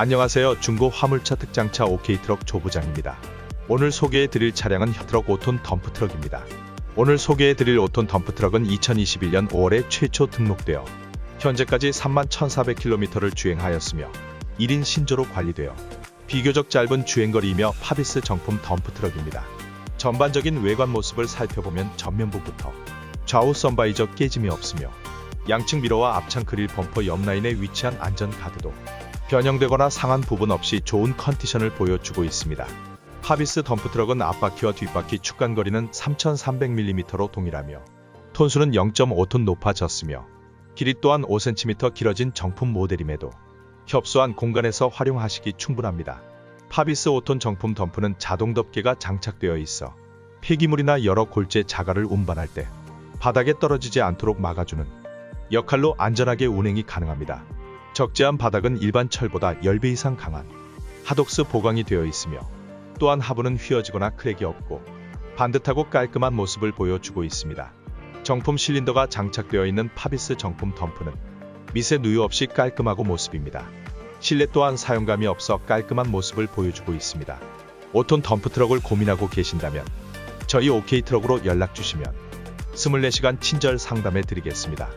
안녕하세요. 중고 화물차 특장차 오케이트럭 조부장입니다. 오늘 소개해 드릴 차량은 트럭 5톤 덤프 트럭입니다. 오늘 소개해 드릴 5톤 덤프 트럭은 2021년 5월에 최초 등록되어 현재까지 3만 1,400km를 주행하였으며 1인 신조로 관리되어 비교적 짧은 주행거리이며 파비스 정품 덤프 트럭입니다. 전반적인 외관 모습을 살펴보면 전면부부터 좌우 썬바이저 깨짐이 없으며 양측 미러와 앞창 그릴 범퍼 옆 라인에 위치한 안전 가드도 변형되거나 상한 부분 없이 좋은 컨디션을 보여주고 있습니다. 하비스 덤프트럭은 앞바퀴와 뒷바퀴 축간거리는 3,300mm로 동일하며 톤수는 0.5톤 높아졌으며 길이 또한 5cm 길어진 정품 모델임에도 협소한 공간에서 활용하시기 충분합니다. 파비스 5톤 정품 덤프는 자동 덮개가 장착되어 있어 폐기물이나 여러 골재 자갈을 운반할 때 바닥에 떨어지지 않도록 막아주는 역할로 안전하게 운행이 가능합니다. 적재한 바닥은 일반 철보다 10배 이상 강한 하독스 보강이 되어 있으며 또한 하부는 휘어지거나 크랙이 없고 반듯하고 깔끔한 모습을 보여주고 있습니다. 정품 실린더가 장착되어 있는 파비스 정품 덤프는 미세 누유 없이 깔끔하고 모습입니다. 실내 또한 사용감이 없어 깔끔한 모습을 보여주고 있습니다. 5톤 덤프 트럭을 고민하고 계신다면 저희 OK 트럭으로 연락 주시면 24시간 친절 상담해 드리겠습니다.